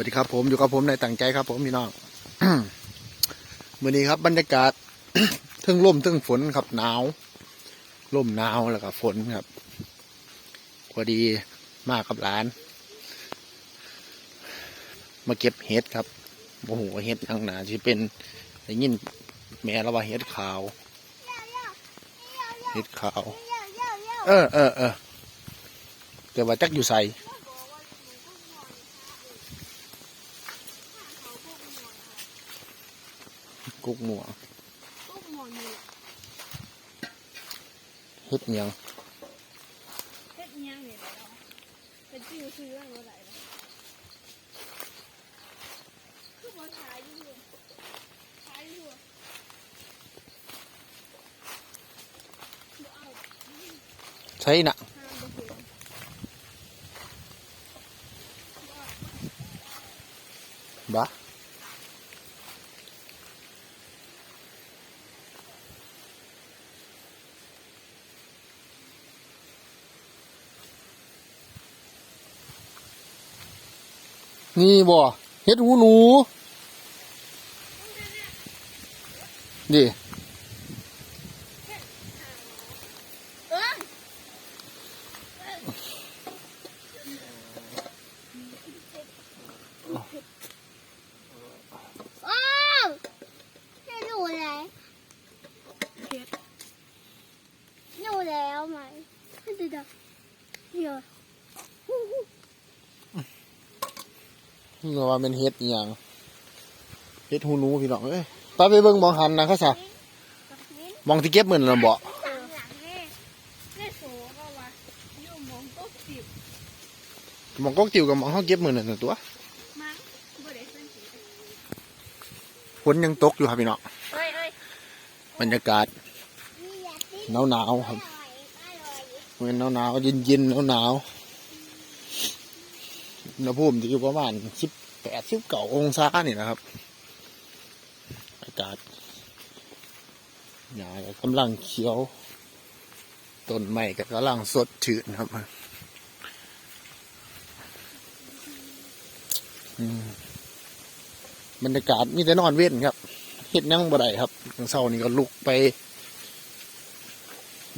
วัสดีครับผมอยู่กับผมในตั้งใจครับ ผมพี่น้องมื่อนี้ครับ บรรยากาศทึ่งลมทึ่งฝนครับหนาวลมหนาวแล้วก็ฝนครับพอดีมากับหลาน มาเก็บเห็ดครับโอ้โหเห็ดทางหนาที่เป็นได้ยินแม่เราว่าเห็ดขาวเห็ดขาว เออเออเออแต่ว่าจักอยู่ใส่ กุกหมัวเห็ดหยังเฮ็ดอิหยังนี่แหละเนาะเป็นชื่อชื่ออะไรบ่ได้เนาะคือบ่ขายอยู่เลยขายอยู่บ่เอาใช่น่ะห้า นี่บ่เฮ็ดหูหนูดิอ๋อ้าวให้หนูเลยเฮ็ดรูแล้วไหมให้ดูดเดี๋ยวนี่ก็ ว่าเป็นเฮ็ดอหย่างเฮ็ดหูหนูพี่น้องเอ้ยไปไปเบิ่งมองหันนะเขาซะมองที่เก็บเหมือนน่ะบ่หลังหลังนี่นี่โสก็ว่าอยู่หมองก็สิบมองกกติวกับมองเฮาเก็บเหมือนนั่นนะตัวมั้งบ่ได้สังเกตฝนยังตกอยู่ครับพี่น้องเอ้ยเอ้ยบรรยากาศหนาวหนาวๆครับเว้นหนาวหนาวๆเย็นเย็นหนาวหนาวๆ อุณหภูมิจะอยู่ประมาณสิบแปดสิบเก้าองศานี่นะครับ อากาศหญ้าก็กำลังเขียวต้นไม้ก็กำลังสดชื่นครับมบรรยากาศมีแต่นอนเว้นครับเฮ็ดหยังบ่ได้ครับมื้อเช้านี้ก็ลุกไป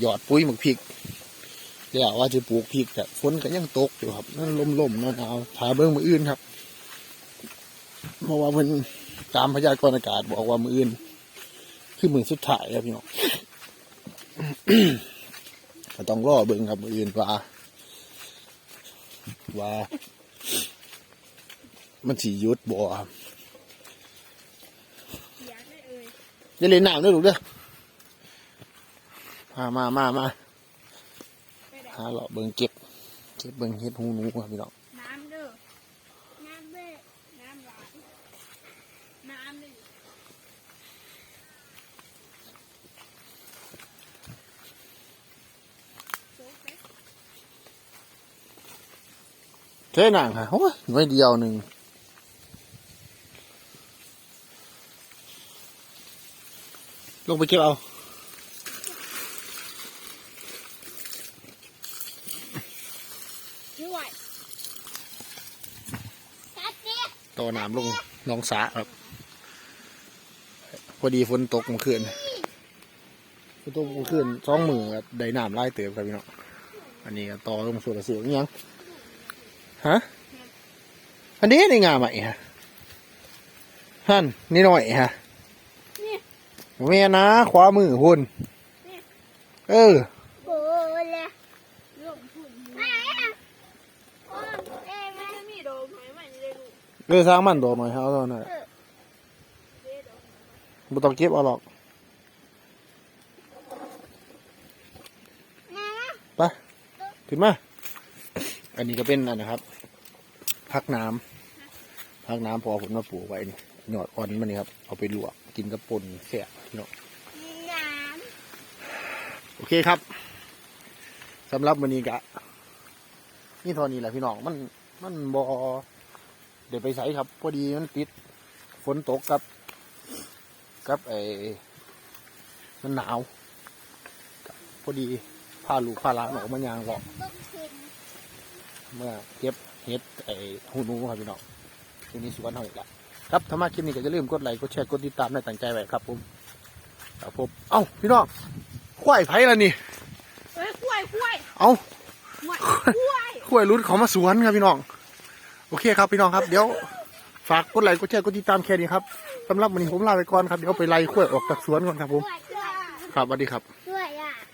หยอดปุ๋ยหมักพริก แล้วว่าจะปลูกพริกแต่ฝนก็ยังตกอยู่ครับนั่นลมๆหนาวๆถาเบิ่งมืออื่นครับเพราะว่าเพิ่นตามพยากรณ์อากาศบอกว่ามืออื่น คือมือสุดท้ายครับพี่น้องก็ต้องรอเบิ่งครับมืออื่นว่าว่า มันสิหยุดบ่ครับอย่าเล่นน้ำด้วยลูกเด้อมามามามา หาเลาะเบิ่งเก็บเก็บเบิ่งเฮ็ดหูหนูครับพี่น้องน้ำเด้อน้ำเด้อน้ำหลายน้ำเด้อโจ๊กเด้อเท่นางค่ะโอ้ยหน่วยเดียวหนึ่งลงไปเก็บเอา ด้วยตัดดิต่อน้ำลงหน้องสาครับ พอดีฝนตกเมื่อคืนฝนตกเมื่อคืนสองมือครับได้น้ำไล่เติมครับพี่น้องอันนี้ก็ต่อลงสู่ระเสียงยังฮะอันนี้ในงามไหมฮะฮั่นนี่หน่อยฮะนี่แม่นะขวามือหุ่นเออ โอ้เลยลงทุนไม่อะโอ้เอ้ยมันจะมีดอกไม้ใหม่นี่เลยลูก เออสร้างมันโดดหน่อยเฮาเท่านั้นแหละเด้ดอกบ่ต้องเก็บเอาหรอกมาไปขึ้นมา อันนี้ก็เป็นอันนะครับ พักน้ำพักน้ำพอผมมาปลูกไว้นี่หยอดอ่อนมันนี่ครับ เอาไปลวกกินกับป่นแซ่บพี่น้องน้โอเคครับสำหรับวันนี้กะนี่เทอนี้แหละพี่น้องมันมันบอ เดี๋ยวไปใส่ครับ พอดีมันติดฝนตกกับกับไอ้มันหนาวก็พอดีพาลูกพาหลานออกมายางก็ำต้องเค็มเมื่อเก็บเห็ดไอ้หูหนูครับพี่น้องอยู่ในสวนเขาอีกละครับถ้ามาคลิปนี้ก็อย่าลืมกดไลค์กดแชร์กดติดตามในตั้งใจไว้ครับผมครับผมเอ้าพี่น้องควายไผ่ละนี่เอ้ยกล้วยกล้วยเอ้ากล้วยกล้วยควายรุดเขามาสวนครับพี่น้อง โอเคครับพี่น้องครับ เดี๋ยวฝากกดไลค์กดแชร์กดติดตามแค่นี้ครับสำหรับวันนี้ผมลาไปก่อนครับเดี๋ยวไปไล่ขั้วออกจากสวนก่อนครับผม ครับสวัสดีครับ